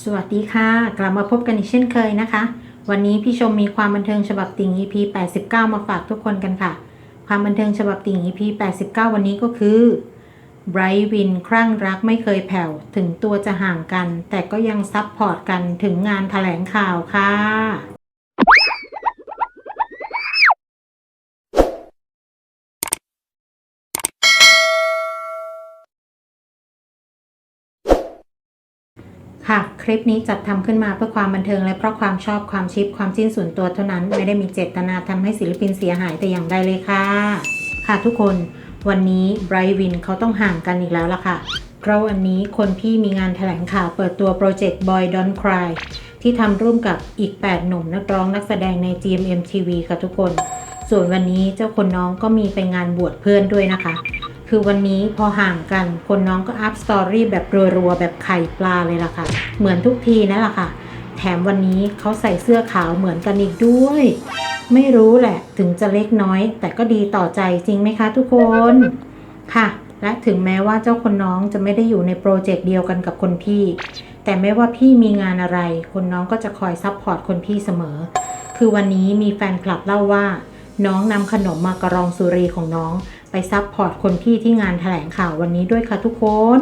สวัสดีค่ะ กลับมาพบกันอีกเช่นเคยนะคะ วันนี้พี่ชมมีความบันเทิงฉบับติ่ง EP 89 มาฝากทุกคนกันค่ะ ความบันเทิงฉบับติ่ง EP 89 วันนี้ก็คือไบรท์วินครั่งรักไม่เคยแผ่ว ถึงตัวจะห่างกัน แต่ก็ยังซับพอร์ตกันถึงงานแถลงข่าวค่ะ ค่ะ คลิปนี้จัดทำขึ้นมาเพื่อความบันเทิงและเพราะความชอบความชิปความจิ้นส่วนตัวเท่านั้น ไม่ได้มีเจตนาทำให้ศิลปินเสียหายแต่อย่างใดเลยค่ะ ค่ะทุกคน วันนี้ไบรท์วินเขาต้องห่างกันอีกแล้วล่ะค่ะ เพราะวันนี้คนพี่มีงานแถลงข่าวเปิดตัวโปรเจกต์ Boy Don't Cry ที่ทำร่วมกับอีก 8 หนุ่มนักร้องนักแสดงใน GMM TV ค่ะทุกคน ส่วนวันนี้เจ้าคนน้องก็มีไปงานบวชเพื่อนด้วยนะคะ คือวันนี้พอห่างกันคนน้องก็อัพสตอรี่แบบรัวๆแบบไข่ปลาเลยล่ะค่ะ เหมือนทุกทีนั่นแหละค่ะ แถมวันนี้เขาใส่เสื้อขาวเหมือนกันอีกด้วย ไม่รู้แหละถึงจะเล็กน้อย แต่ก็ดีต่อใจจริงไหมคะทุกคนค่ะ และถึงแม้ว่าเจ้าคนน้องจะไม่ได้อยู่ในโปรเจกต์เดียวกันกับคนพี่ แต่ไม่ว่าพี่มีงานอะไร คนน้องก็จะคอยซัพพอร์ตคนพี่เสมอ คือวันนี้มีแฟนคลับเล่าว่า น้องนำขนมมากระรองสุรีของน้อง ไปซัพพอร์ตคนพี่ที่งานแถลงข่าววันนี้ด้วยค่ะทุกคน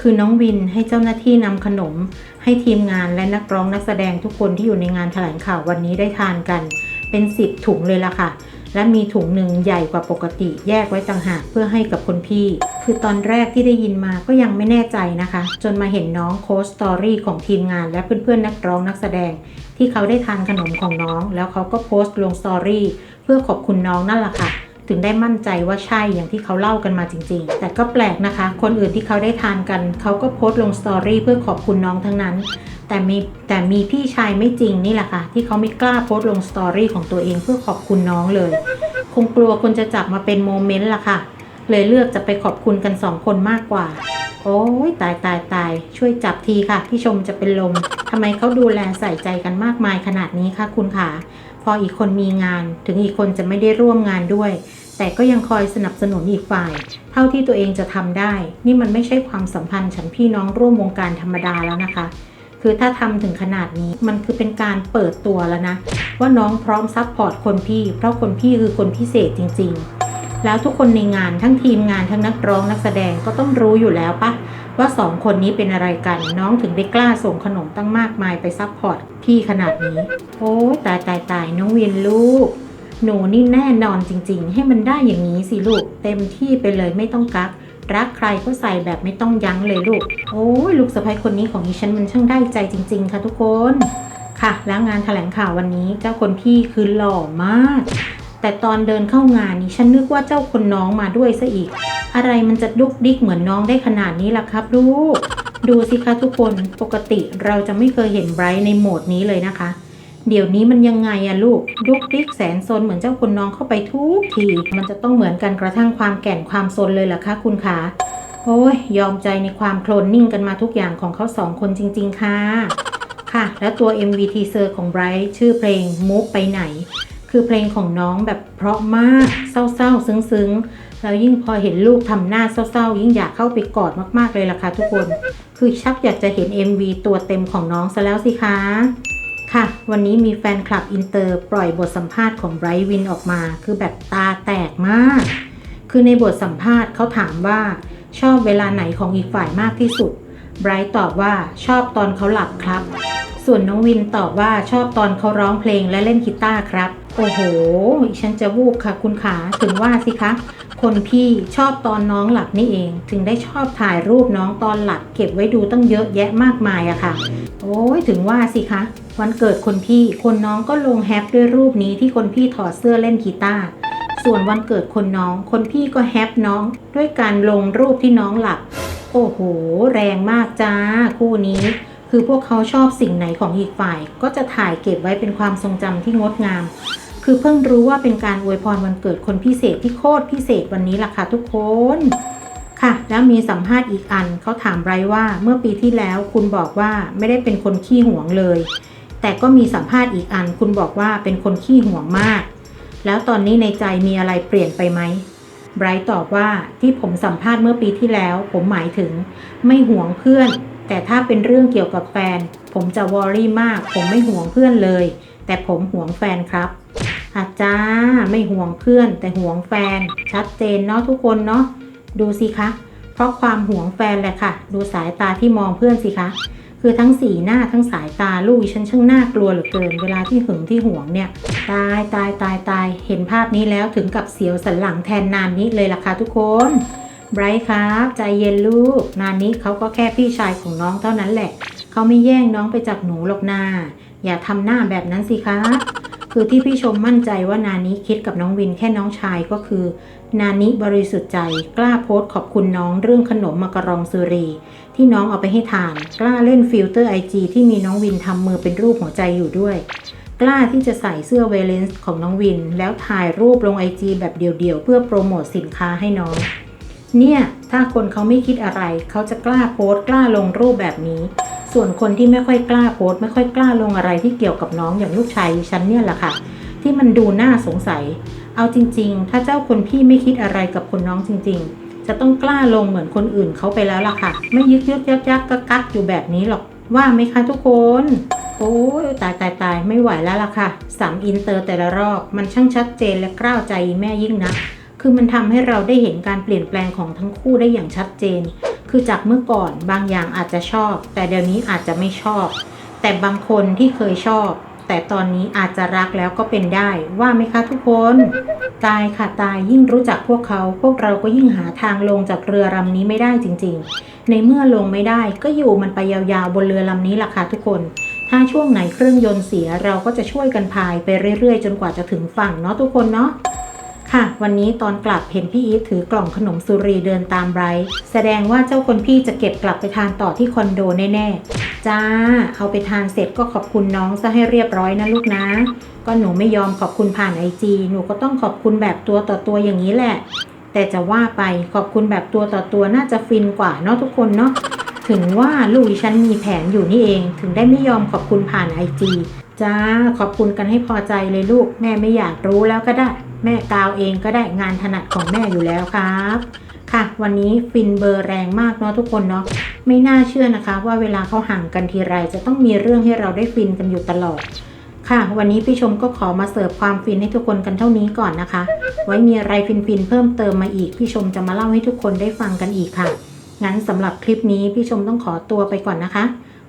คือน้องวินให้เจ้าหน้าที่นำขนม ให้ทีมงานและนักร้องนักแสดงทุกคนที่อยู่ในงานแถลงข่าววันนี้ได้ทานกัน เป็นสิบถุงเลยล่ะค่ะ และมีถุงหนึ่งใหญ่กว่าปกติแยกไว้ต่างหากเพื่อให้กับคนพี่ คือตอนแรกที่ได้ยินมาก็ยังไม่แน่ใจนะคะ จนมาเห็นน้องโค้ชสตอรี่ของทีมงาน และเพื่อนๆนักร้องนักแสดง ที่เขาได้ทานขนมของน้อง แล้วเขาก็โพสต์ลงสตอรี่เพื่อขอบคุณน้องนั่นแหละค่ะ ถึงได้มั่นใจว่าใช่อย่างที่เขาเล่ากันมาจริง ๆ แต่ก็แปลกนะคะ คนอื่นที่เขาได้ทานกัน เขาก็โพสต์ลงสตอรี่เพื่อขอบคุณน้องทั้งนั้น แต่มีแต่มีพี่ชายไม่จริงนี่แหละค่ะ ที่เขาไม่กล้าโพสต์ลงสตอรี่ของตัวเองเพื่อขอบคุณน้องเลย คงกลัวคนจะจับมาเป็นโมเมนต์ล่ะค่ะ เลยเลือกจะไปขอบคุณกันสองคนมากกว่าโอ้ยตายตายตายช่วยจับทีค่ะ พี่ชมจะเป็นลมทำไมเขาดูแลใส่ใจกันมากมายขนาดนี้คะคุณขา พออีกคนมีงานถึงอีกคนจะไม่ได้ร่วมงานด้วย แต่ก็ยังคอยสนับสนุนอีกฝ่าย เท่าที่ตัวเองจะทำได้ นี่มันไม่ใช่ความสัมพันธ์ฉันพี่น้องร่วมวงการธรรมดาแล้วนะคะ คือถ้าทำถึงขนาดนี้มันคือเป็นการเปิดตัวแล้วนะ ว่าน้องพร้อมซัพพอร์ตคนพี่ เพราะคนพี่คือคนพิเศษจริง ๆ แล้วทุกคนในงานทั้งทีมงานทั้งนักร้องนักแสดงก็ต้องรู้อยู่แล้วปะ ว่าสองคนนี้เป็นอะไรกัน น้องถึงได้กล้าส่งขนมตั้งมากมายไปซัพพอร์ตพี่ขนาดนี้ โอ้ตายตายตายน้องเวียนลูก หนูนี่แน่นอนจริง ๆ ให้มันได้อย่างนี้สิลูก เต็มที่ไปเลยไม่ต้องกักรักใครก็ใส่แบบไม่ต้องยั้งเลยลูก โอ้ยลูกสะใภ้คนนี้ของดิฉันมันช่างได้ใจจริง ๆ ค่ะทุกคน ค่ะ แล้วงานแถลงข่าววันนี้เจ้าคนพี่คือหล่อมาก แต่ตอนเดินเข้างานนี่ฉันนึกว่าเจ้าคนน้องมาด้วยซะอีก อะไรมันจะดุกดิกเหมือนน้องได้ขนาดนี้ล่ะครับลูก ดูสิคะทุกคน ปกติเราจะไม่เคยเห็นไบรท์ในโหมดนี้เลยนะคะ เดี๋ยวนี้มันยังไงอะลูก ดุกดิกแสนซนเหมือนเจ้าคนน้องเข้าไปทุกที มันจะต้องเหมือนกันกระทั่งความแก่นความซนเลยเหรอคะคุณคะโอ้ยยอมใจในความโคลนนิ่งกันมาทุกอย่างของเขาสองคนจริง ๆ ค่ะ ค่ะ แล้วตัว MV teaser ของไบรท์ชื่อเพลงมุกไปไหน คือเพลงของน้องแบบเพราะมากเศร้าๆ ซึ้งๆ แล้วยิ่งพอเห็นลูกทำหน้าเศร้าๆ ยิ่งอยากเข้าไปกอดมากๆเลยล่ะค่ะทุกคน คือชักอยากจะเห็น MV ตัวเต็มของน้องซะแล้วสิคะ ค่ะ วันนี้มีแฟนคลับอินเตอร์ปล่อยบทสัมภาษณ์ของไบรท์วินออกมา คือแบบตาแตกมาก คือในบทสัมภาษณ์เขาถามว่าชอบเวลาไหนของอีกฝ่ายมากที่สุด ไบรท์ตอบว่าชอบตอนเขาหลับครับ ส่วนน้องวินตอบว่าชอบตอนเขาร้องเพลงและเล่นกีตาร์ครับ โอ้โห ฉันจะวูบค่ะคุณขา ถึงว่าสิคะ คนพี่ชอบตอนน้องหลับนี่เอง ถึงได้ชอบถ่ายรูปน้องตอนหลับ เก็บไว้ดูตั้งเยอะแยะมากมายอะค่ะ โอ้ยถึงว่าสิคะ วันเกิดคนพี่คนน้องก็ลงแฮปด้วยรูปนี้ที่คนพี่ถอดเสื้อเล่นกีตาร์ส่วนวันเกิดคนน้อง คนพี่ก็แฮปน้อง ด้วยการลงรูปที่น้องหลับ โอ้โห แรงมากจ้า คู่นี้ คือพวกเขาชอบสิ่งไหนของอีกฝ่าย ก็จะถ่ายเก็บไว้เป็นความทรงจำที่งดงาม คือเพิ่งรู้ว่าเป็นการอวยพรวันเกิดคนพิเศษที่โคตรพิเศษวันนี้ล่ะค่ะทุกคน ค่ะ แล้วมีสัมภาษณ์อีกอันเขาถามไบร์ว่าเมื่อปีที่แล้วคุณบอกว่าไม่ได้เป็นคนขี้หวงเลย แต่ก็มีสัมภาษณ์อีกอัน คุณบอกว่าเป็นคนขี้หวงมาก แล้วตอนนี้ในใจมีอะไรเปลี่ยนไปไหมไบรท์ตอบว่าที่ผมสัมภาษณ์เมื่อปีที่แล้ว ผมหมายถึง ไม่หวงเพื่อน แต่ถ้าเป็นเรื่องเกี่ยวกับแฟน ผมจะวอรี่มาก ผมไม่ห่วงเพื่อนเลย แต่ผมห่วงแฟนครับ อาจ้าไม่ห่วงเพื่อน แต่ห่วงแฟน ชัดเจนเนาะทุกคนเนาะดูสิคะ เพราะความห่วงแฟนแหละค่ะ ดูสายตาที่มองเพื่อนสิคะ คือทั้งสีหน้าทั้งสายตาลูกดิฉันช่างน่ากลัวเหลือเกิน เวลาที่หึงที่ห่วงเนี่ย ตายตายตายตายเห็นภาพนี้แล้วถึงกับเสียวสันหลังแทนนานนี้เลยล่ะค่ะทุกคนไบรท์ครับ ใจเย็นลูก นานนี้เขาก็แค่พี่ชายของน้องเท่านั้นแหละ เขาไม่แย่งน้องไปจากหนูหรอกนาอย่าทำหน้าแบบนั้นสิคะ คือที่พี่ชมมั่นใจว่านานี้คิดกับน้องวินแค่น้องชายก็คือ นานิบริสุทธิ์ใจ กล้าโพสต์ขอบคุณน้องเรื่องขนมมักรองซูรี ที่น้องเอาไปให้ทาน กล้าเล่นฟิลเตอร์ไอจีที่มีน้องวินทำมือเป็นรูปหัวใจอยู่ด้วย กล้าที่จะใส่เสื้อเวเลนส์ของน้องวิน แล้วถ่ายรูปลงไอจีแบบเดี่ยวๆเพื่อโปรโมทสินค้าให้น้อง เนี่ยถ้าคนเขาไม่คิดอะไร เขาจะกล้าโพสต์กล้าลงรูปแบบนี้ ส่วนคนที่ไม่ค่อยกล้าโพสต์ไม่ค่อยกล้าลงอะไรที่เกี่ยวกับน้องอย่างลูกชายฉันเนี่ยแหละค่ะ ที่มันดูน่าสงสัย เอาจริง ๆ ถ้าเจ้าคนพี่ไม่คิดอะไรกับคนน้องจริง ๆ จะต้องกล้าลงเหมือนคนอื่นเขาไปแล้วล่ะค่ะ ไม่ยึกยึกยักยักกักักอยู่แบบนี้หรอกว่าไหมคะทุกคน โอ้ยตายตายตายไม่ไหวแล้วล่ะค่ะสามอินเตอร์แต่ละรอบมันช่างชัดเจนและกล้าวใจแม่ยิ่งนะคือมันทำให้เราได้เห็นการเปลี่ยนแปลงของทั้งคู่ได้อย่างชัดเจน คือจากเมื่อก่อนบางอย่างอาจจะชอบ แต่เดี๋ยวนี้อาจจะไม่ชอบ แต่บางคนที่เคยชอบ แต่ตอนนี้อาจจะรักแล้วก็เป็นได้ ว่าไหมคะทุกคน ตายค่ะตายยิ่งรู้จักพวกเขา พวกเราก็ยิ่งหาทางลงจากเรือลำนี้ไม่ได้จริง ๆ ในเมื่อลงไม่ได้ก็อยู่มันไปยาวๆบนเรือลำนี้ล่ะค่ะทุกคน ถ้าช่วงไหนเครื่องยนต์เสียเราก็จะช่วยกันพายไปเรื่อยๆ จนกว่าจะถึงฝั่งเนาะทุกคนเนาะ ค่ะ วันนี้ตอนกลับเห็นพี่อีทถือกล่องขนมสุรีเดินตามไบรท์แสดงว่าเจ้าคนพี่จะเก็บกลับไปทานต่อที่คอนโดแน่ๆ จ้า เอาไปทานเสร็จก็ขอบคุณน้องซะให้เรียบร้อยนะลูกนะ ก็หนูไม่ยอมขอบคุณผ่านไอจีหนูก็ต้องขอบคุณแบบตัวต่อตัวอย่างนี้แหละ แต่จะว่าไปขอบคุณแบบตัวต่อตัวน่าจะฟินกว่าเนาะทุกคนเนาะถึงว่าลูกฉันมีแผนอยู่นี่เอง ถึงได้ไม่ยอมขอบคุณผ่านไอจีจ้าขอบคุณกันให้พอใจเลยลูกแม่ไม่อยากรู้แล้วก็ได้ แม่กาวเองก็ได้งานถนัดของแม่อยู่แล้วครับ ค่ะ วันนี้ฟินเบอร์แรงมากเนาะทุกคนเนาะไม่น่าเชื่อนะคะ ว่าเวลาเขาห่างกันทีไรจะต้องมีเรื่องให้เราได้ฟินกันอยู่ตลอด ค่ะ วันนี้พี่ชมก็ขอมาเสิร์ฟความฟินให้ทุกคนกันเท่านี้ก่อนนะคะ ไว้มีอะไรฟินๆเพิ่มเติมมาอีกพี่ชมจะมาเล่าให้ทุกคนได้ฟังกันอีกค่ะงั้นสำหรับคลิปนี้พี่ชมต้องขอตัวไปก่อนนะคะ